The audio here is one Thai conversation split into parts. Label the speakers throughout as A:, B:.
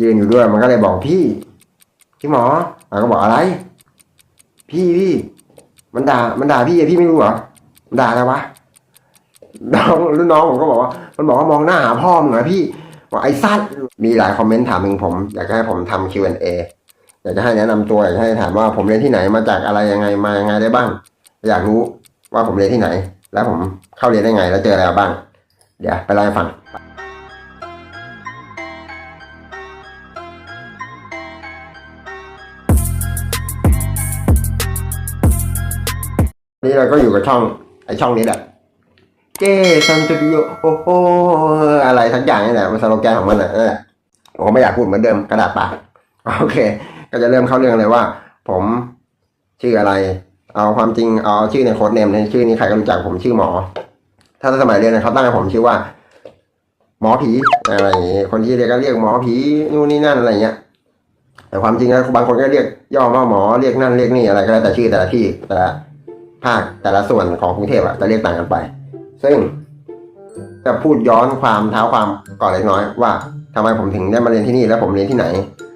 A: ยืนอยู่ด้วยมันก็เลยบอกพี่พี่หมอเราก็บอกอะไร พี่พี่มันด่ามันด่าพี่พี่ไม่รู้เหรอมันด่าอะไรวะน้องรุ่นน้องผมก็บอกว่า มันบอกว่ามองหน้าหาพ่อมึงเหรอพี่บอกไอ้ซัดมีหลายคอมเมนต์ถามถึงผม อยากให้ผมทำ Q&A อยากจะให้แนะนำตัวอยากให้ถามว่าผมเรียนที่ไหนมาจากอะไรยังไงมายังไงได้บ้าง อยากรู้ว่าผมเรียนที่ไหน แล้วผมเข้าเรียนได้ไง แล้วเจออะไรบ้าง เดี๋ยวไปเล่าให้ฟัง นี่เราก็อยู่กับช่องไอช่องนี้แหละเจซันสตูดิโอโอ้โหอะไรทั้งอย่างนี่แหละมันสโลแกนของมันแหละนั่นแหละผมไม่อยากพูดเหมือนเดิมกระดาษปากโอเค ก็จะเริ่มเข้าเรื่องเลยว่า ผมชื่ออะไร เอาความจริงเอาชื่อในโค้ดเนมในชื่อนี้ใครก็รู้จักผมชื่อหมอ ถ้าสมัยเรียนเขาตั้งให้ผมชื่อว่า หมอผีอะไรอย่างงี้คนที่เรียกก็เรียกหมอผีนู่นนี่นั่นอะไรเงี้ยแต่ความจริงแล้วบางคนก็เรียกย่อมาหมอเรียกนั่นเรียกนี่อะไรก็แล้วแต่ชื่อแต่ละที่แต่ ภาคแต่ละส่วนของกรุงเทพอะจะเรียกต่างกันไป ซึ่งจะพูดย้อนความเท้าความก่อนเล็กน้อย ว่าทำไมผมถึงได้มาเรียนที่นี่แล้วผมเรียนที่ไหน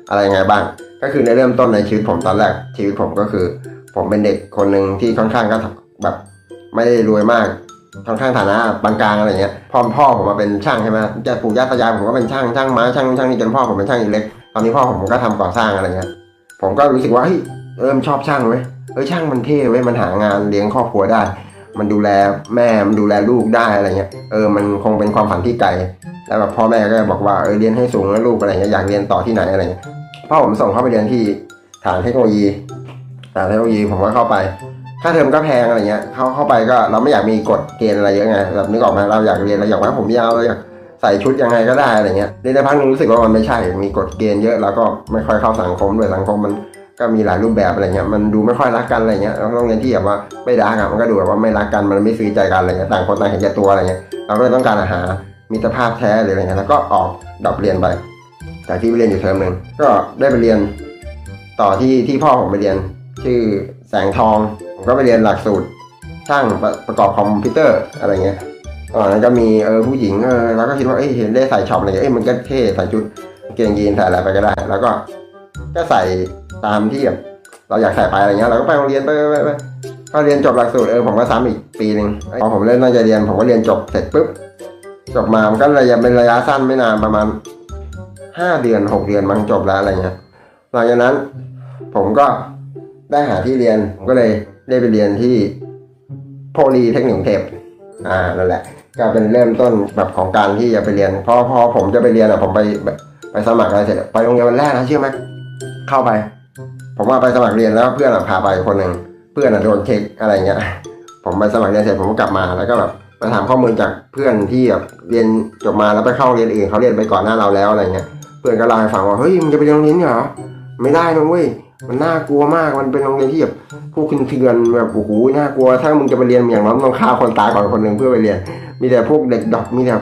A: อะไรยังไงบ้าง ก็คือในเริ่มต้นในชีวิตผมตอนแรกชีวิตผมก็คือ ผมเป็นเด็กคนหนึ่งที่ค่อนข้างก็แบบไม่ได้รวยมากค่อนข้างฐานะปานกลางอะไรเงี้ยพ่อพ่อผมมาเป็นช่างใช่ไหมจะปู่ย่าตายายผมก็เป็นช่างช่างไม้ช่างช่างนี่จนพ่อผมเป็นช่างอิเล็กตอนนี้พ่อผมก็ทำก่อสร้างอะไรเงี้ยผมก็รู้สึกว่าเฮ้ยเริ่มชอบช่างเว้ย เฮ้ยช่างมันเท่เว้ยมันหางานเลี้ยงครอบครัวได้ มันดูแลแม่มันดูแลลูกได้อะไรเงี้ยเออมันคงเป็นความฝันที่ไกลแล้วแบบพ่อแม่ก็บอกว่าเออเรียนให้สูงนะลูกอะไรเงี้ยอยากเรียนต่อที่ไหนอะไรเงี้ยพ่อผมส่งเข้าไปเรียนที่ฐานเทคโนโลยีฐานเทคโนโลยีผมก็เข้าไปค่าเทอมก็แพงอะไรเงี้ยเข้าเข้าไปก็เราไม่อยากมีกฎเกณฑ์อะไรเยอะไงแบบนึกออกไหมเราอยากเรียนเราอยากว่าผมยาวเราอยากใส่ชุดยังไงก็ได้อะไรเงี้ยในแต่พักนึงรู้สึกว่ามันไม่ใช่ มีกฎเกณฑ์เยอะแล้วก็ไม่ค่อยเข้าสังคมด้วยสังคมมัน ก็มีหลายรูปแบบอะไรเงี้ยมันดูไม่ค่อยรักกันอะไรเงี้ยแล้วโรงเรียนที่แบบว่าไม่รักอะมันก็ดูแบบว่าไม่รักกันมันไม่ซื้อใจกันอะไรเงี้ยต่างคนต่างเห็นแก่ตัวอะไรเงี้ยเราก็เลยต้องการอาหารมิตรภาพแท้หรืออะไรเงี้ยแล้วก็ออกดอปเรียนไปจากที่ไปเรียนอยู่เทอมหนึ่งก็ได้ไปเรียนต่อที่ที่พ่อผมไปเรียน ชื่อแสงทองผมก็ไปเรียนหลักสูตรช่างประประกอบคอมพิวเตอร์อะไรเงี้ยตอนนั้นก็มีเออผู้หญิงเออเราก็คิดว่าเอ้ยเห็นได้ใส่ช็อปอะไรเงี้ยเอ้ยมันก็เท่ใส่ชุดเกงยีนใส่อะไรไปก็ได้ แล้วก็ก็ใส่ ตามที่แบบเราอยากใส่ไปอะไรเงี้ยเราก็ไปโรงเรียนไปไปไปพอเรียนจบหลักสูตรเออผมก็ซ้ำอีกปีหนึ่งพอผมเริ่มตั้งใจเรียนผมก็เรียนจบเสร็จปุ๊บจบมามันก็ระยะเป็นระยะสั้นไม่นานประมาณห้าเดือนหกเดือนมันจบแล้วอะไรเงี้ยหลังจากนั้น ผมก็ได้หาที่เรียนผมก็เลยได้ไปเรียนที่โพลีเทคนิคเทพอ่านั่นแหละ ก็เป็นเริ่มต้นแบบของการที่จะไปเรียนพอพอผมจะไปเรียนอะผมไปไปสมัครอะไรเสร็จไปโรงเรียนวันแรกนะเชื่อไหมเข้าไป ผมว่าไปสมัครเรียนแล้วเพื่อนพาไปคนหนึ่งเพื่อนโดนเช็คอะไรเงี้ยผมไปสมัครเรียนเสร็จผมก็กลับมาแล้วก็แบบมาถามข้อมูลจากเพื่อนที่แบบเรียนจบมาแล้วไปเข้าเรียนอื่นเขาเรียนไปก่อนหน้าเราแล้วอะไรเงี้ยเพื่อนก็เล่าให้ฟังว่าเฮ้ยมึงจะไปเรียนโรงเรียนเหรอไม่ได้นะเว้ยมันน่ากลัวมากมันเป็นโรงเรียนที่แบบพวกคุณเถื่อนแบบโอ้โหน่ากลัว ถ้ามึงจะไปเรียนอย่างน้อยมึงต้องฆ่าคนตายก่อนคนหนึ่งเพื่อไปเรียน มีแต่พวกเด็กดอกมีแต่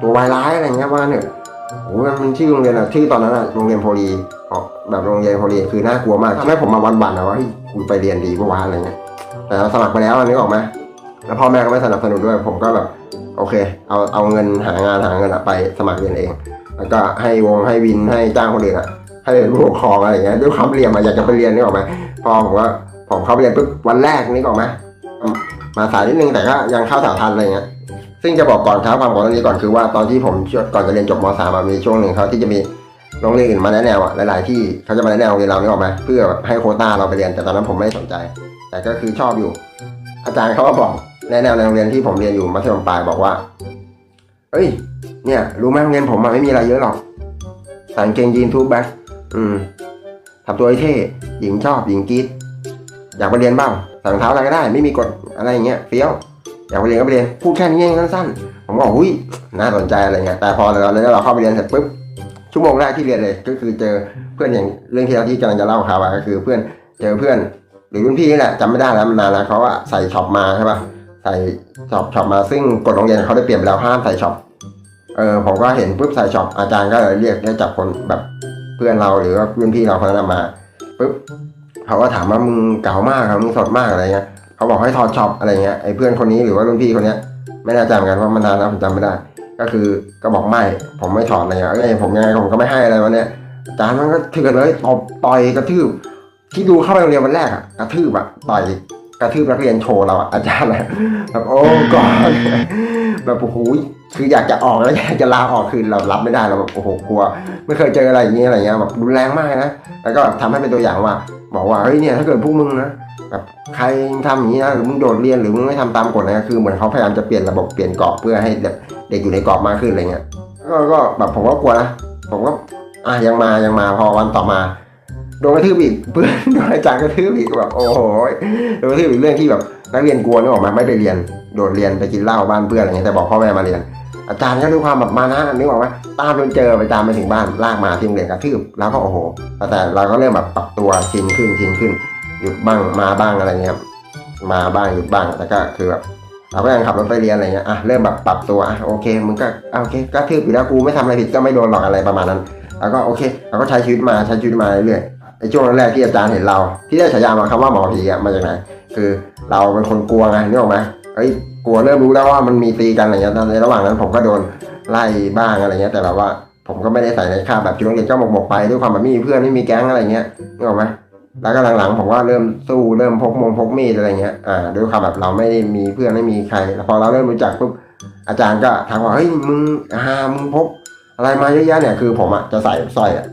A: ตัววายร้ายอะไรเงี้ยว่าเนี่ยโอ้โหมันชื่อโรงเรียนอะชื่อตอนนั้นอะโรงเรียนโพลีออก แบบโรงเรียนโพลีคือน่ากลัวมากทำให้ผมมาวันบันนะว่ากูไปเรียนดีปะวะอะไรเงี้ยแต่เราสมัครไปแล้วนึกออกไหมแล้วพ่อแม่ก็ไม่สนับสนุนด้วย ผมก็แบบโอเค เอาเอาเงินหางานหาเงินอะไปสมัครเรียนเอง แล้วก็ให้วงให้วินให้จ้างคนอื่นอะให้เป็นผู้ปกครองอะไรเงี้ยด้วยความเรียนมาอยากจะไปเรียนนึกออกไหมพอผมว่าผมเข้าไปเรียนปุ๊บวันแรกนึกออกไหมมาสายนิดนึงแต่ก็ยังเข้าแถวทันอะไรเงี้ยซึ่งจะบอกก่อนเท้าความก่อนเรื่องนี้ก่อนคือว่าตอนที่ผมก่อนจะเรียนจบม .3 มามีช่วงหนึ่งเขาที่จะมี โรงเรียนอื่นมาแนะแนวอะหลาย ๆ ที่เขาจะมาแนะแนวโรงเรียนเราเนึกออกไหมเพื่อแบบให้โคต้าเราไปเรียนแต่ตอนนั้นผมไม่สนใจ แต่ก็คือชอบอยู่ อาจารย์เขาก็บอกแนะแนวในโรงเรียนที่ผมเรียนอยู่มัธยมปลายบอกว่าเอ้ย เนี่ย รู้ไหมโรงเรียนผมอะไม่มีอะไรเยอะหรอกใส่งเกงยีนทูบแบ็คอืมทำตัวให้เท่หญิงชอบหญิงกรีดอยากไปเรียนบ้างใส่รองเท้าอะไรก็ได้ ไม่มีกฎอะไรอย่างเงี้ยเฟี้ยวอยากไปเรียนก็ไปเรียนพูดแค่นี้เองสั้นๆผมก็บอกอุ้ยน่าสนใจอะไรเงี้ยแต่พอเราเราเข้าไปเรียนเสร็จปุ๊บ ชั่วโมงแรกที่เรียนเลย ก็คือเจอเพื่อนอย่างเรื่องที่เราที่กำลังจะเล่าข่าวก็คือเพื่อนเจอเพื่อน หรือรุ่นพี่นี่แหละจำไม่ได้แล้วมันนานแล้วเขาว่าใส่ช็อปมาใช่ป่ะใส่ช็อปช็อปมาซึ่งกฎโรงเรียนเขาได้เปลี่ยนไปแล้วห้ามใส่ช็อปเออผมก็เห็นปุ๊บใส่ช็อปอาจารย์ก็เลยเรียกได้จับคนแบบเพื่อนเราหรือว่ารุ่นพี่เราคนนั้นมาปุ๊บเขาก็ถามว่ามึงเก่ามากครับมึงสดมากอะไรเงี้ยเขาบอกให้ถอดช็อปอะไรเงี้ยไอ้เพื่อนคนนี้หรือว่ารุ่นพี่คนเนี้ยไม่แน่ใจเหมือนกันว่ามันนานแล้วผมจำไม่ได้ ก็คือก็บอกไม่ผมไม่ถอดอะไรเงี้ยเอ้ยผมยังไงผมก็ไม่ให้อะไรวะเนี่ยอาจารย์มันก็เถื่อนเลยตบต่อยกระทืบที่ดูเข้าไปโรงเรียนวันแรกอะกระทืบอะต่อยกระทืบนักเรียนโชว์เราอะอาจารย์อะแบบโอ้ก่อนแบบโอ้โหคืออยากจะออกแล้วอยากจะลาออกคือเรารับไม่ได้เราแบบโอ้โหกลัว ไม่เคยเจออะไรอย่างเงี้ยอะไรเงี้ยแบบรุนแรงมากนะแล้วก็ทำให้เป็นตัวอย่างว่า บอกว่าเฮ้ยเนี่ยถ้าเกิดพวกมึงนะ แบบใครทำอย่างนี้นะหรือมึงโดดเรียนหรือมึงไม่ทำตามกฎนะคือเหมือนเขาพยายามจะเปลี่ยนระบบเปลี่ยนกรอบเพื่อให้เด็กเด็กอยู่ในกรอบมากขึ้นอะไรเงี้ยก็ก็แบบผมก็กลัวนะผมก็อะยังมายังมาพอวันต่อมาโดนกระทืบอีกเพื่อนโดนอาจารย์กระทืบอีกแบบโอ้โหโดนกระทืบอีกเรื่องที่แบบนักเรียนกลัวนึกออกมาไม่ไปเรียนโดดเรียนไปกินเหล้าบ้านเพื่อนอะไรเงี้ยแต่บอกพ่อแม่มาเรียน อาจารย์ก็ด้วยความแบบมานะนึกออกไหมตามจนเจอไปตามไปถึงบ้านลากมาที่โรงเรียนกระทืบแล้วก็โอ้โห แต่เราก็เริ่มแบบปรับตัวชินขึ้นชินขึ้น หยุดบ้างมาบ้างอะไรเงี้ยมาบ้างหยุดบ้างแต่ก็คือแบบเราก็ยังขับรถไปเรียนอะไรเงี้ยอะเริ่มแบบปรับตัวอะโอเคมึงก็อะโอเคกระทืบอยู่แล้วกูไม่ทำอะไรผิดก็ไม่โดนหรอกอะไรประมาณนั้นแล้วก็โอเคเราก็ใช้ชีวิตมาใช้ชีวิตมาเรื่อยๆในช่วงแรกที่อาจารย์เห็นเรา ที่ได้ฉายามาคำว่าหมอผีอะมาจากไหนคือเราเป็นคนกลัวไงนึกออกไหมเอ้ยกลัวเริ่มรู้แล้วว่ามันมีตีกันอะไรเงี้ยในระหว่างนั้นผมก็โดนไล่บ้างอะไรเงี้ยแต่แบบว่าผมก็ไม่ได้ใส่ในค่าแบบชุดนักเรียนก็หมกๆไปด้วยความแบบไม่มีเพื่อนไม่มีแก๊งอะไรเงี้ยนึกออกไหม แล้วก็หลังๆผมก็เริ่มสู้เริ่มพกมงพกมีดอะไรเงี้ย อ่าด้วยความแบบเราไม่ได้มีเพื่อนไม่มีใคร พอเราเริ่มรู้จักปุ๊บอาจารย์ก็ทักว่าเฮ้ยมึงอ่ามึงพกอะไรมาเยอะแยะเนี่ยคือผมอะจะใส่สร้อยอะ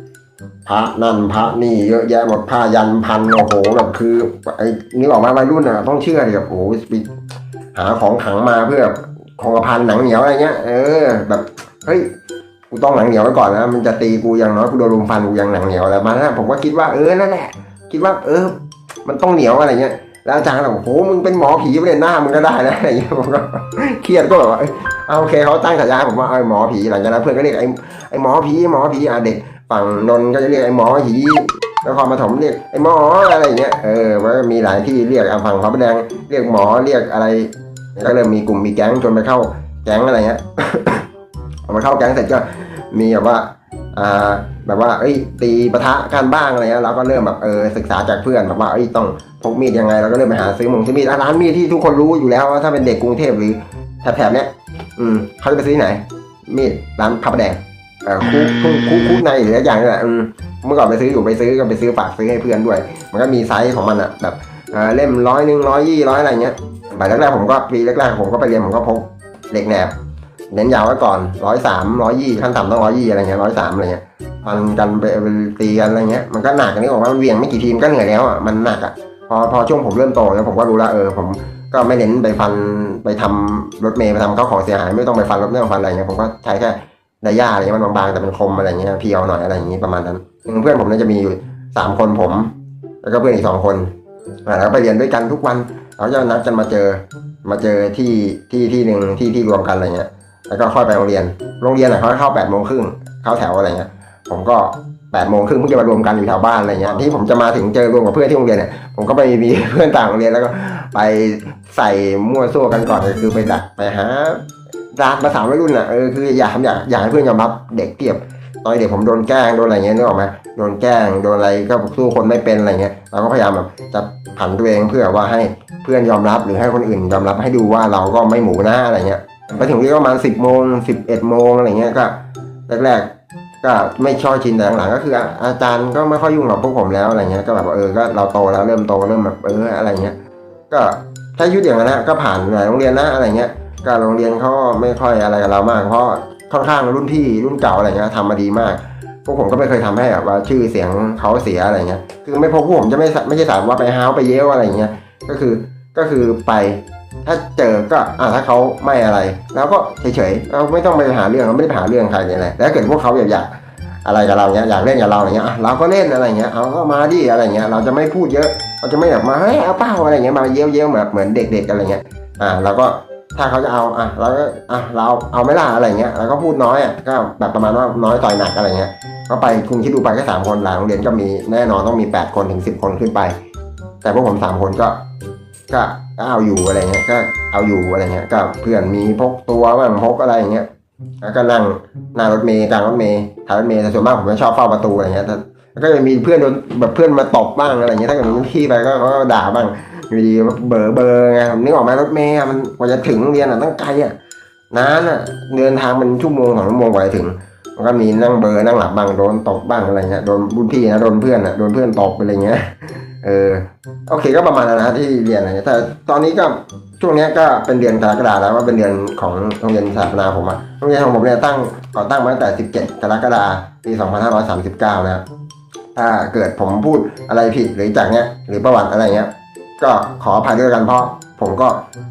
A: พระนั่นพระนี่เยอะแยะหมดผ้ายันพันโอ้โหแบบคือไอ้นี่ออกมาวัยรุ่นอะต้องเชื่อดิแบบโอ้โหไปหาของขังมาเพื่อของกระพันหนังเหนียวอะไรเงี้ย เออ แบบเฮ้ยกูต้องหนังเหนียวไว้ก่อนนะมันจะตีกูอย่างน้อยกูโดนลุมฟันกูยังหนังเหนียวอะไรมาแล้วผมก็คิดว่าเออนั่นแหละ คิดว่า เออ มันต้องเหนียวอะไรเงี้ยแล้วอาจารย์ก็บอกโอ้โหมึงเป็นหมอผีไปเลยหน้ามึงก็ได้นะอะไรเงี้ยผมก็เครียดก็แบบว่าเอาโอเคเขาตั้งฉายาผมว่าไอ้หมอผีหลังจากนั้นเพื่อนก็เรียกไอ้ไอ้หมอผีหมอผีอะเด็กฝั่งนนก็จะเรียกไอ้หมอผีนครปฐมเรียกไอ้หมออะไรเงี้ยเออมันก็มีหลายที่เรียกฝั่งพระประแดงเรียกหมอเรียกอะไร ก็เริ่มมีกลุ่มมีแก๊งจนไปเข้าแก๊งอะไรเงี้ยพอมาเข้าแก๊งเสร็จก็มีแบบว่า แบบว่าเอ้ยตีปะทะกันบ้างอะไรเงี้ยเราก็เริ่มแบบเออศึกษาจากเพื่อนแบบว่าเอ้ยต้องพกมีดยังไงเราก็เริ่มไปหาซื้อหมงซื้อมีดอะร้านมีดที่ทุกคนรู้อยู่แล้วว่าถ้าเป็นเด็กกรุงเทพหรือแถบๆเนี้ยอืมเขาจะไปซื้อที่ไหน มีดร้านพระประแดงเอ่อคุกคุกคุกคุกในหรืออะไรอย่างนี่แหละอืมเมื่อก่อนไปซื้ออยู่ไปซื้อก็ไปซื้อฝากซื้อให้เพื่อนด้วย มันก็มีไซส์ของมันอะแบบเอ่อเล่มร้อยหนึ่งร้อยยี่ร้อยอะไรเงี้ยใบแรกๆผมก็ปีแรกๆผมก็ไปเรียนผมก็พกเหล็กแหนบ เน้นยาวไว้ก่อนร้อยสามร้อยยี่ขั้นต่ำต้องร้อยยี่อะไรเงี้ยร้อยสามอะไรเงี้ยพันกันไปตีกันอะไรเงี้ยมันก็หนักอันนี้บอกว่ามันเวียงไม่กี่ทีมก็เหนื่อยแล้วอะมันหนักอะพอพอช่วงผมเริ่มโตแล้วผมก็รู้ละเออผมก็ไม่เน้นไปฟันไปทำรถเมย์ไปทำเข้าของเสียหายไม่ต้องไปฟันรถไม่ต้องฟันอะไรเงี้ยผมก็ใช้แค่ไดย่าอะไรเงี้ยมันบางๆแต่เป็นคมอะไรเงี้ยเพียวหน่อยอะไรอย่างงี้ประมาณนั้นเพื่อนผมเนี่ยจะมีอยู่สามคนผม แล้วก็เพื่อนอีกสองคนแล้วไปเรียนด้วยกันทุกวันเราจะนัดกันมาเจอมาเจอที่ที่ที่หนึ่งที่ที่รวมกันอะไรเงี้ย แล้วก็ค่อยไปโรงเรียน โรงเรียนอะเขาเข้าแปดโมงครึ่งเข้าแถวอะไรเงี้ย ผมก็แปดโมงครึ่งเพิ่งจะมารวมกันอยู่แถวบ้านอะไรเงี้ยที่ผมจะมาถึงเจอรวมกับเพื่อนที่โรงเรียนเนี่ยผมก็ไปมีเพื่อนต่างโรงเรียนแล้วก็ไปใส่มั่วซั่วกันก่อนคือไปดักไปหาดาภาษาวัยรุ่นอะเออคืออยากอยากอยากให้เพื่อนยอมรับเด็กเทียบตอนเด็กผมโดนแกล้งโดนอะไรเงี้ยนึกออกไหมโดนแกล้งโดนอะไรก็สู้คนไม่เป็นอะไรเงี้ยเราก็พยายามแบบจะผันตัวเองเพื่อว่าให้เพื่อนยอมรับหรือให้คนอื่นยอมรับให้ดูว่าเราก็ไม่หมูหนะอะไรเงี้ย ไปถึงที่ประมาณสิบโมงสิบเอ็ดโมงอะไรเงี้ยก็แรกๆก็ไม่ชอบชินแต่หลังๆก็คือ อาจารย์ก็ไม่ค่อยยุ่งกับพวกผมแล้วอะไรเงี้ยก็แบบเออก็เราโตแล้วเริ่มโตเริ่มแบบเอออะไรเงี้ยก็ถ้ายุดอย่างนั้นนะก็ผ่านหลายโรงเรียนนะอะไรเงี้ยก็โรงเรียนเขาไม่ค่อยอะไรกับเรามากเพราะค่อนข้างรุ่นพี่รุ่นเก่าอะไรเงี้ยทำมาดีมากพวกผมก็ไม่เคยทำให้แบบว่าชื่อเสียงเขาเสียอะไรเงี้ยคือไม่พบพวกผมจะไม่ไม่ใช่สามว่าไปฮาวไปเย้วอะไรเงี้ยก็คือก็คือไป ถ้าเจอก็อ่าถ้าเขาไม่อะไรแล้วก็เฉยๆเราไม่ต้องไปหาเรื่องเราไม่ได้หาเรื่องใครเนี่ยแหละแล้วเกิดพวกเขาอยากอยากอะไรกับเราเนี้ยอยากเล่นกับเราอะไรเงี้ยเราก็เล่นอะไรเงี้ยเอาก็มาดิอะไรเงี้ยเราจะไม่พูดเยอะเราจะไม่แบบมาเฮ้ยเอาเป้าอะไรเงี้ยมาเย้ยวเย้ยวๆแบบเหมือนเด็ก ๆอะไรเงี้ยอ่าเราก็ถ้าเขาจะเอาอะเราก็อะเราเอาไม่ล่ะอะไรเงี้ยเราก็พูดน้อยอะก็แบบประมาณว่าน้อยต่อยหนักอะไรเงี้ยก็ไปคุณคิดดูไปแค่สามคนหลายโรงเรียนก็มีแน่นอนต้องมีแปดคนถึงสิบคนขึ้นไป แต่พวกผมสามคนก็ก็ ก็เอาอยู่อะไรเงี้ยก็เอาอยู่อะไรเงี้ยก็เพื่อนมีพกตัวบ้างพกอะไรอย่างเงี้ยแล้วก็นั่งหน้ารถเมย์กลางรถเมย์ท้ายรถเมย์แต่ส่วนมากผมจะชอบเฝ้าประตูอะไรเงี้ยแล้วก็จะมีเพื่อนโดนแบบเพื่อนมาตบบ้างอะไรเงี้ยถ้าเกิดมีพี่ไปก็เขาก็ด่าบ้างอยู่ดีเบอร์เบอร์ไงนึกออกไหมรถเมย์มันกว่าจะถึงโรงเรียนอะตั้งไกลอะนานอะเดินทางเป็นชั่วโมงสองชั่วโมงกว่าจะถึงมันก็มีนั่งเบอร์นั่งหลับบ้างโดนตบบ้างอะไรเงี้ยโดนรุ่นพี่นะโดนเพื่อนอะโดนเพื่อนตบอะไรเงี้ย เออโอเคก็ประมาณนั้นนะที่เรียนอะไรเงี้ยแต่ตอนนี้ก็ช่วงนี้ก็เป็นเดือนกรกฎาแล้วว่าเป็นเดือนของโรงเรียนสถาปนาผมอะโรงเรียนของผมเนี่ยตั้งก่อตั้งมาตั้งแต่ 17 กรกฎาคมปี 2539 นะครับถ้าเกิดผมพูดอะไรผิดหรือจากเนี้ยหรือประวัติอะไรเงี้ยก็ขออภัยด้วยกันเพราะผมก็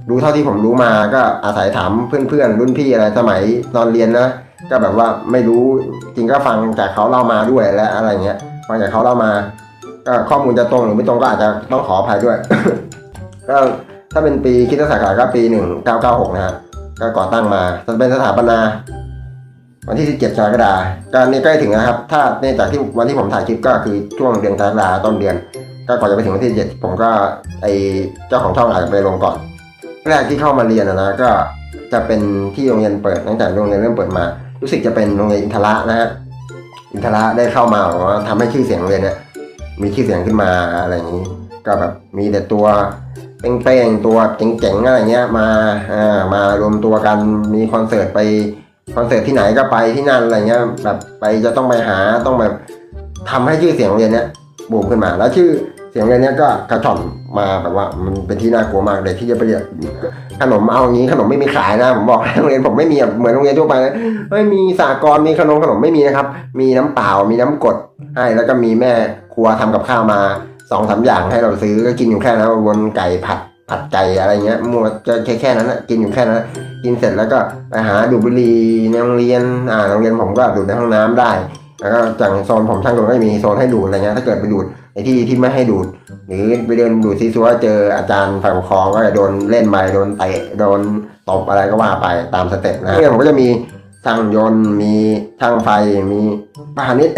A: รู้เท่าที่ผมรู้มาก็อาศัยถามเพื่อนๆ รุ่นพี่อะไรสมัยตอนเรียนนะ ก็แบบว่าไม่รู้จริงก็ฟังจากเขาเล่ามาด้วยและอะไรเงี้ยฟังจากเขาเล่ามา ข้อมูลจะตรงหรือไม่ตรงก็อาจจะต้องขออภัยด้วยก็ถ้าเป็นปีคิดศักราชก็ปีหนึ่งเก้าเก้าหกนะฮะก็ก่อตั้งมาจะเป็นสถาปนาวันที่ 17กรกฎาคมนี่ใกล้ถึงนะครับ ถ้าเนื่องจากที่วันที่ผมถ่ายคลิปก็คือช่วงเดือนกรกฎาคมต้นเดือน ก็ก่อนจะไปถึงวันที่เจ็ดผมก็ไอเจ้าของช่องอาจจะไปลงก่อน แรกที่เข้ามาเรียนนะก็จะเป็นที่โรงเรียนเปิดตั้งแต่โรงเรียนเริ่มเปิดมา รู้สึกจะเป็นโรงเรียนอินทระนะฮะอินทระได้เข้ามาบอกว่าทำให้ชื่อเสียงโรงเรียนเนี่ย มีชื่อเสียงขึ้นมาอะไรอย่างนี้ ก็แบบมีแต่ตัวเป้งๆตัวเจ๋งๆอะไรเงี้ยมาอ่ามารวมตัวกันมีคอนเสิร์ตไปคอนเสิร์ตที่ไหนก็ไปที่นั่นอะไรเงี้ยแบบไปจะต้องไปหาต้องแบบทำให้ชื่อเสียงโรงเรียนเนี้ยบูมขึ้นมาแล้วชื่อเสียงโรงเรียนเนี้ยก็กระชอนมาแบบว่ามันเป็นที่น่ากลัวมากเด็กที่จะไปเรียนขนมเอาอย่างนี้ขนมไม่มีขายนะผมบอกโรงเรียนผมไม่มีเหมือนโรงเรียนทั่วไปนะไม่มีสากรมีขนมขนมไม่มีนะครับ มีน้ำเปล่ามีน้ำกดให้แล้วก็มีแม่ รัวทำกับข้าวมาสองสามอย่างให้เราซื้อก็กินอยู่แค่นั้นวนไก่ผัดผัดไก่อะไรเงี้ยมัวจะแค่แค่นั้นนะกินอยู่แค่นั้นกินเสร็จแล้วก็ไปหาดูดบุหรี่ในโรงเรียนอ่าโรงเรียนผมก็ดูดในห้องน้ำได้ แล้วก็จากโซนผมช่างก็จะมีโซนให้ดูดอะไรเงี้ยถ้าเกิดไปดูดในที่ที่ไม่ให้ดูด หรือไปเดินดูดซีซัวเจออาจารย์ฝ่ายปกครองก็จะโดนเล่นไปโดนเตะโดนตบอะไรก็ว่าไปตามสเต็ปนะโรงเรียนผมก็จะมี ช่างยนต์ มีช่างไฟ มีพาณิชย์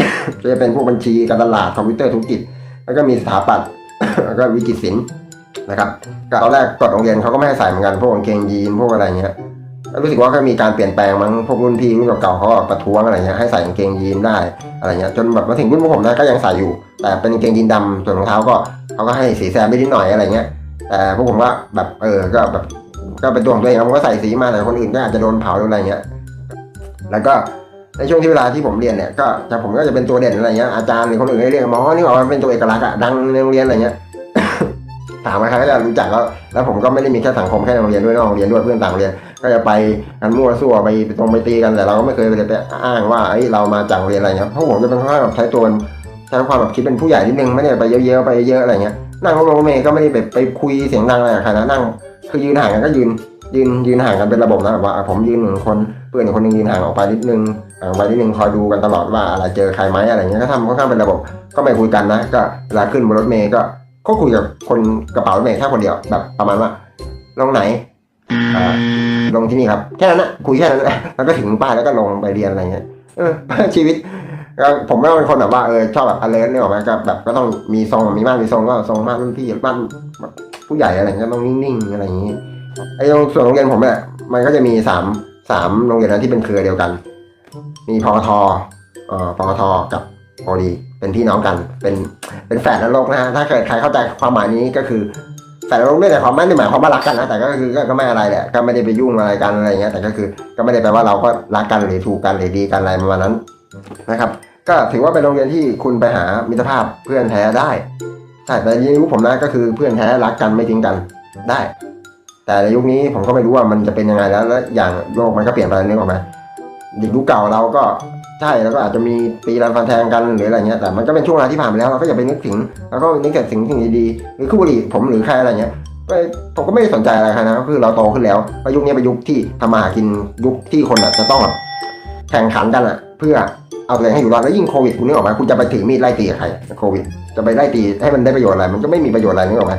A: จะเป็นพวกบัญชีการตลาดคอมพิวเตอร์ธุรกิจ แล้วก็มีสถาปัตย์แล้วก็วิจิตรศิลป์นะครับก็ตอนแรกกฎโรงเรียนเขาก็ไม่ให้ใส่เหมือนกันพวกกางเกงยีนพวกอะไรเงี้ยรู้สึกว่าก็มีการเปลี่ยนแปลงมั้งพวกรุ่นพี่รุ่นเก่าๆเขาก็ประท้วงอะไรเงี้ยให้ใส่กางเกงยีนได้อะไรเงี้ยจนแบบมาถึงรุ่นพวกผมนะก็ยังใส่อยู่ แต่เป็นกางเกงยีนดำส่วนรองเท้าก็เขาก็ให้สีแซมไปนิดหน่อยอะไรเงี้ยแต่พวกผมว่าแบบเออก็แบบก็เป็นตัวของตัวเองครับผมก็ใส่สีมาแต่คนอื่นก็อาจจะโดนเผาหรืออะไรเงี้ย แล้วก็ในช่วงที่เวลาที่ผมเรียนเนี่ยก็จะผมก็จะเป็นตัวเด่นอะไรเงี้ยอาจารย์หรือคนอื่นเรียกหมอนี่บอกว่าเป็นตัวเอกลักษณ์อะดังในโรงเรียนอะไรเงี้ยถามใครก็จะรู้จักแล้วแล้วผมก็ไม่ได้มีแค่สังคมแค่โรงเรียนด้วยนอกโรงเรียนด้วยเพื่อนต่างโรงเรียน ก็จะไปกันมั่วซั่วไปไปตรงไปตีกันแต่เราก็ไม่เคยไปไปอ้างว่าเอ้ยเรามาจากโรงเรียนอะไรเงี้ยเพราะผมจะเป็นคนข้างแบบใช้ตัวใช้ความแบบคิดเป็นผู้ใหญ่นิดนึงไม่ได้ไปเยอะๆไปเยอะอะไรเงี้ยนั่งรถเมย์ก็ไม่ได้ไปไปคุยเสียงดังอะไรกับใครนะนั่ง คือยืนห่างกันก็ยืน ยืนยืนห่างกันเป็นระบบนะแบบว่าผมยืนหนึ่งคนเพื่อนอีกคนหนึงยืนห่างออกไปนิดนึงห่างออกไปนิดนึงคอยดูกันตลอดว่าอะไรเจอใครไหมอะไรเงี้ยก็ทำค่อนข้างเป็นระบบก็ไม่คุยกันนะ ก็เวลาขึ้นบนรถเมย์ก็ก็คุยกับคนกระเป๋ารถเมย์แค่คนเดียวแบบประมาณว่าลงไหนลงที่นี่ครับแค่นั้นนะคุยแค่นั้นนะแล้วก็ถึงป้ายแล้วก็ลงไปเรียนอะไรเงี้ยเออชีวิตก็ผมก็เป็นคนแบบว่าเออชอบแบบ alert เนี่ยหรอกไหมก็แบบก็ต้องมีทรงมีบ้านมีทรงก็ทรงบ้านรุ่นพี่บ้านผู้ใหญ่อะไรเงี้ยต้องนิ่งๆอะไรอย่างงี้ ไอ้โรงส่วนโรงเรียนผมเนี่ยมันก็จะมีสามสามโรงเรียนนะที่เป็นเครือเดียวกัน มีพอทเอ่อพอทกับโอดีเป็นพี่น้องกัน เป็นเป็นแฝดนรกนะฮะถ้าเกิดใครเข้าใจความหมายนี้ก็คือแฝดนรกเนี่ยแต่ความไม่ได้หมายความว่ารักกันนะแต่ก็คือก็ก็ไม่อะไรแหละก็ไม่ได้ไปยุ่งอะไรกันอะไรเงี้ยแต่ก็คือก็ไม่ได้แปลว่าเราก็รักกันหรือถูกกันหรือดีกันอะไรประมาณนั้นนะครับ ก็ถือว่าเป็นโรงเรียนที่คุณไปหามิตรภาพเพื่อนแท้ได้ใช่แต่ในยุคผมนะก็คือเพื่อนแท้รักกันไม่ทิ้งกันได้ แต่ในยุคนี้ผมก็ไม่รู้ว่ามันจะเป็นยังไงแล้ว แล้วอย่างโลกมันก็เปลี่ยนไปนึกออกไหมเด็กยุคเก่าเราก็ใช่แล้วก็อาจจะมีตีรันฟันแทงกันหรืออะไรเงี้ยแต่มันก็เป็นช่วงเวลาที่ผ่านไปแล้วเราก็อย่าไปนึกถึงแล้วก็นึกแต่สิ่งสิ่งดีๆหรือคู่บุหรี่ผมหรือใครอะไรเงี้ยก็ผมก็ไม่ได้สนใจอะไรครนะก็คือเราโตขึ้นแล้วแล้วยุคนี้เป็นยุคที่ทำมาหากินยุคที่คนอะจะต้องแบบแข่งขันกันอะ เพื่อ เอาตัวเองให้อยู่รอดแล้วยิ่งโควิดคุณนึกออกไหมคุณจะไปถือมีดไล่ตีกับใครโควิด จะไปไล่ตีให้มันได้ประโยชน์อะไร มันก็ไม่มีประโยชน์อะไรนึกออกไหม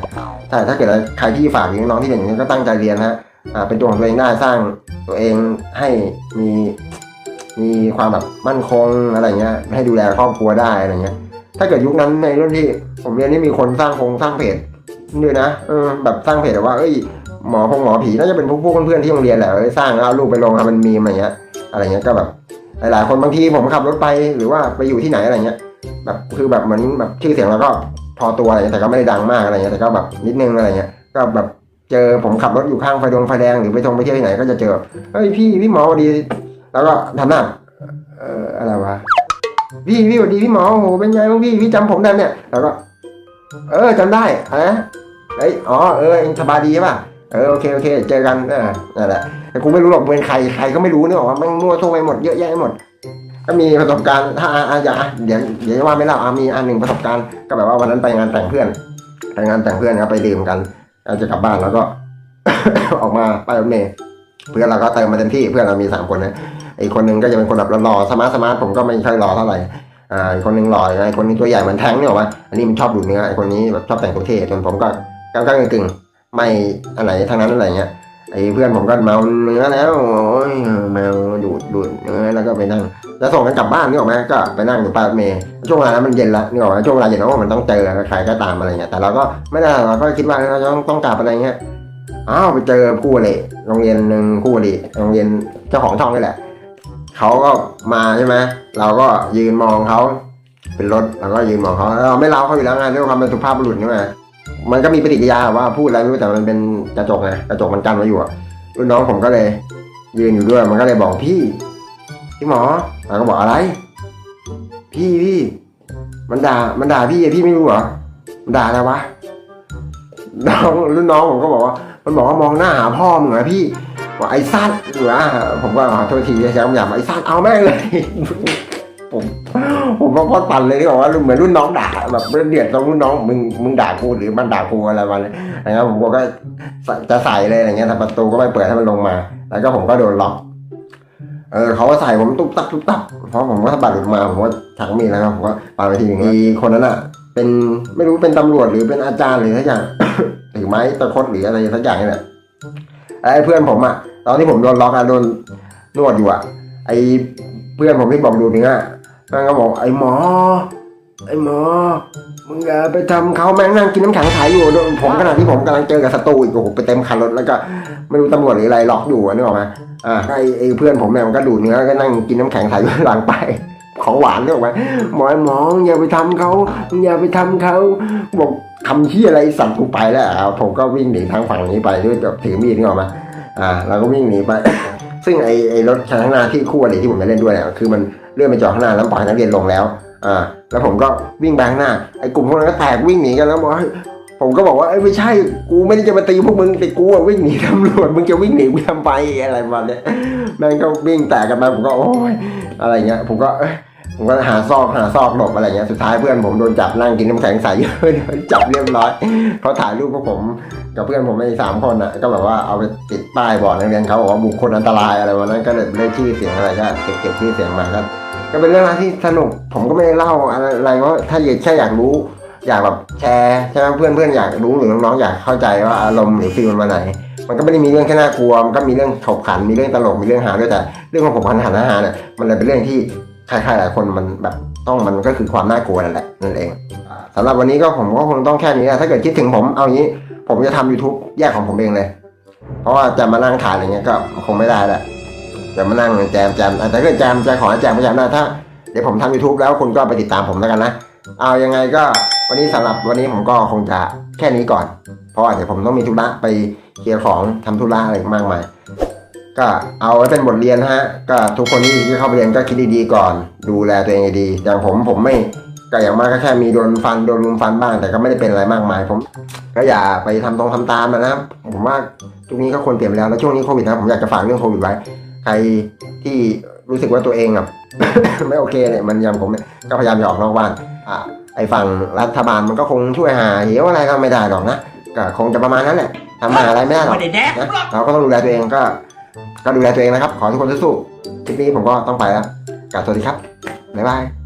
A: ใช่ถ้าเกิดใครที่ฝากน้องที่เรียนอย่างนี้ก็ตั้งใจเรียนฮะอ่าเป็นตัวของตัวเองได้สร้างตัวเองให้มีมีความแบบมั่นคงอะไรเงี้ยให้ดูแลครอบครัวได้อะไรเงี้ย ถ้าเกิดยุคนั้นในรุ่นที่ผมเรียนนี่มีคนสร้างคงสร้างเพจด้วยนะเออแบบสร้างเพจแบบว่าเอ้ยหมอพงหมอผีน่าจะเป็นพวกพวกเพื่อนๆที่โรงเรียนแหละสร้างแล้วเอารูปไปลงทำมันมีมอะไรเงี้ยอะไรเงี้ยก็แบบ หลายๆคนบางทีผมขับรถไปหรือว่าไปอยู่ที่ไหนอะไรเงี้ยแบบคือแบบเหมือนแบบชื่อเสียงเราก็พอตัวอะไรเงี้ยแต่ก็ไม่ได้ดังมากอะไรเงี้ยแต่ก็แบบนิดนึงอะไรเงี้ยก็แบบเจอผมขับรถอยู่ข้างไฟดวงไฟแดงหรือไปทงไปเที่ยวที่ไหนก็จะเจอเฮ้ยพี่พี่หมอสวัสดี แล้วก็ทำหน้าเอออะไรวะพี่พี่สวัสดีพี่หมอโอ้โหเป็นไงบ้างพี่พี่จำผมได้เนี่ยแล้วก็ เออจำได้อะไรเอ้ยอ๋อเออเองสบายดีใช่ป่ะ เออโอเคโอเค เจอกันเออนั่นแหละแต่กูไม่รู้หรอกเป็นใครใครก็ไม่รู้เนี่ยหรอกว่ามันมั่วทั่วไปหมดเยอะแยะไปหมด ก็มีประสบการณ์ถ้าอะอย่าเดี๋ยวเดี๋ยวจะว่าไม่เล่าอะมีอันหนึ่งประสบการณ์ก็แบบว่าวันนั้นไปงานแต่งเพื่อนไปงานแต่งเพื่อนครับไปดื่มกันแล้วจะกลับบ้านแล้วก็ ออกมาไปรถเมล์เพื่อนเราก็เติมมาเต็มที่เพื่อนเรามีสามคนนะอีกคนนึงก็จะเป็นคนแบบหล่อสมาร์ทสมาร์ทผมก็ไม่ค่อยหล่อเท่าไหร่อ่าอีกคนหนึงหล่อไอ้คนนี้ตัวใหญ่เหมือนแท้งเนี่ยหรอวะอันนี้มันชอบดูดเนื้อไอ้คนนี้แบบชอบแต่งตัวเท่จนผมก็ก้าวๆกึ่ง ไม่อะไรทั้งนั้นอะไรเงี้ยไอ้เพื่อนผมก็เมาเนื้อแล้วโอ้ยเมาดูดดูดเนื้อแล้วก็ไปนั่ง แล้วส่งกันกลับบ้านนี่ออกไหมก็ไปนั่งอยู่ป้ายรถเมย์ช่วงเวลานั้นมันเย็นละนี่ออกไหมช่วงเวลาเย็นแล้วมันต้องเจอใครก็ตามอะไรเงี้ยแต่เราก็ไม่ได้เราก็คิดว่าเราต้องต้องกลับอะไรเงี้ยอ้าวไปเจอคู่เลยโรงเรียนหนึ่งคู่เลยโรงเรียนเจ้าของช่องนี่แหละเขาก็มาใช่ไหมเราก็ยืนมองเขาเป็นรถเราก็ยืนมองเขาเราไม่เล่าเขาอยู่แล้วไงด้วยความเป็นสุภาพบุรุษใช่ไหม มันก็มีปฏิกิริยาว่าพูดอะไรไม่รู้แต่มันเป็นกระจกไงกระจกมันกันไว้อยู่อะรุ่นน้องผมก็เลย ยืนอยู่ด้วย มันก็เลยบอกพี่พี่หมอเราก็บอกอะไร พี่พี่มันด่ามันด่าพี่อะพี่ไม่รู้เหรอมันด่าอะไรวะน้องรุ่นน้องผมก็บอกว่า มันบอกว่ามองหน้าหาพ่อมึงเหรอพี่บอกไอ้ซัดหรือว่าผมก็ขอโทษทีใช้คำหยาบไอ้ซัดเอาแม่งเลย ผมผมก็พอดปันเลยที่บอกว่าเหมือนรุ่นน้องด่าแบบเดือดตรงรุ่นน้องมึงมึงด่ากูหรือมันด่ากูอะไรมาเลยนะครับผมก็จะใส่เลยอะไรเงี้ยแต่ประตูก็ไม่เปิดให้มันลงมา แล้วก็ผมก็โดนล็อก เออเขาก็ใส่ผมตุ๊บตับตุ๊บตับเพราะผมก็สะบัดหลุดมาผมก็ชักมีดแล้วครับผมก็ปาไปทีนึงอีคนนั้นอะ เป็นไม่รู้เป็นตำรวจหรือเป็นอาจารย์หรือสักอย่างถือไม้ตะคดหรืออะไรสักอย่างนี่แหละไอ้เพื่อนผมอะตอนที่ผมโดนล็อกอะโดนนวดอยู่อะไอ้เพื่อนผมที่บอกดูดเนื้อ มันก็บอกไอ้หมอ ไอ้หมอ มึงอย่าไปทำเขาแม่งนั่งกินน้ำแข็งขายอยู่โดนผมขณะที่ผมกำลังเจอกับศัตรูอีกโอ้โหไปเต็มคันรถแล้วก็ไม่รู้ตำรวจหรืออะไรล็อกอยู่ะนึกออกไหมอ่าไอ้ไอ้เพื่อนผมเนี่ยมันก็ดูดเนื้อก็นั่งกินน้ำแข็งใส่หลังไปของหวานเนี่ยออกมาหมอหมออย่าไปทำเขาอย่าไปทำเขาบอกทำที่อะไรสั่งกูไปแล้วผมก็วิ่งหนีทางฝั่งนี้ไปด้วยแบบถือมีดนี่ออกมาอ่าเราก็วิ่งหนีไป ซึ่งไอ้ไอ้รถคันข้างหน้าที่คู่อริที่ผมไปเล่นด้วยเนี่ยคือมันเลื่อนไปจอดข้างหน้าแล้วปล่อยนักเรียนลงแล้วอ่าแล้วผมก็วิ่งไปข้างหน้าไอ้กลุ่มพวกนั้นก็แตกวิ่งหนีกันแล้วบอกผมก็บอกว่าเอ้ยไม่ใช่กูไม่ได้จะมาตีพวกมึงแต่กูวิ่งหนีตำรวจมึงจะวิ่งหนีกูทำไปอะไรประมาณเนี้ยแม่งก็วิ่งแตกกันไปผมก็โอ้ยอะไรเงี้ยผมก็ผมก็หาซอกหาซอกหลบอะไรเงี้ยสุดท้ายเพื่อนผมโดนจับนั่งกินน้ำแข็งใสเยอะจับเรียบร้อยเขาถ่ายรูปพวกผม กับเพื่อนผมไปสามคนอะ ก็แบบว่าเอาไปติดป้ายบอกนักเรียนเขาบอกว่าบุคคลอันตรายอะไรวันนั้นก็เลยได้ชื่อเสียงอะไรก็เก็บเก็บชื่อเสียงมาก็ก็เป็นเรื่องราวที่สนุกผมก็ไม่ได้เล่าอะไรอะไรเพราะถ้าอยากแค่อยากรู้อยากแบบแชร์ใช่ไหมเพื่อนเพื่อนอยากรู้หรือน้องๆอยากเข้าใจว่าอารมณ์หรือฟีลมันมาไหน มันก็ไม่ได้มีเรื่องแค่น่ากลัวมันก็มีเรื่องขบขันมีเรื่องตลกมีเรื่องหาด้วยแต่ เรื่องของผมขันหันอาหารเนี่ยมันเลยเป็นเรื่องที่ใครๆหลายคนมันแบบต้องมันก็คือความน่ากลัวนั่นแหละนั่นเองสำหรับวันนี้ก็ผมก็คงต้องแค่นี้ถ้าเกิดคิดถึงผมเอางี้ ผมจะทำ YouTube แยกของผมเองเลย เพราะว่าจะมานั่งถ่ายอะไรเงี้ยก็คงไม่ได้แหละจะมานั่งแจมแจมแต่ถ้าเกิดแจมจะขอแจมไม่แจมได้ถ้าเดี๋ยวผมทำ YouTube แล้วคุณก็ไปติดตามผมแล้วกันนะ เอายังไงก็วันนี้สำหรับวันนี้ผมก็คงจะแค่นี้ก่อน เพราะเดี๋ยวผมต้องมีธุระไปเคลียร์ของทำธุระอะไรมากมายก็เอาไว้เป็นบทเรียนฮะ ก็ทุกคนที่เข้าไปเรียนก็คิดดีๆก่อน ดูแลตัวเองให้ดีอย่างผมผมไม่ ก็อย่างมากก็แค่มีโดนฟันโดนลุมฟันบ้างแต่ก็ไม่ได้เป็นอะไรมากมาย ผม ก็อย่าไปทำตรงทำตามอะนะผมว่าช่วงนี้ก็ควรเปลี่ยนไปแล้วแล้วช่วงนี้โควิดนะผมอยากจะฝากเรื่องโควิดไว้ ใครที่รู้สึกว่าตัวเองแบบไม่โอเคเนี่ยมันย่างผมก็พยายามจะออกนอกบ้านอะไอ้ฝั่งรัฐบาลมันก็คงช่วยหาเหวอะไรก็ไม่ได้หรอกนะก็คงจะประมาณนั้นแหละทำหาอะไรไม่ได้หรอกนะเราก็ต้องดูแลตัวเองก็ ก็ดูแลตัวเองนะครับ ขอทุกคนสู้ๆคลิปนี้ผมก็ต้องไปแล้วกราบสวัสดีครับบ๊ายบาย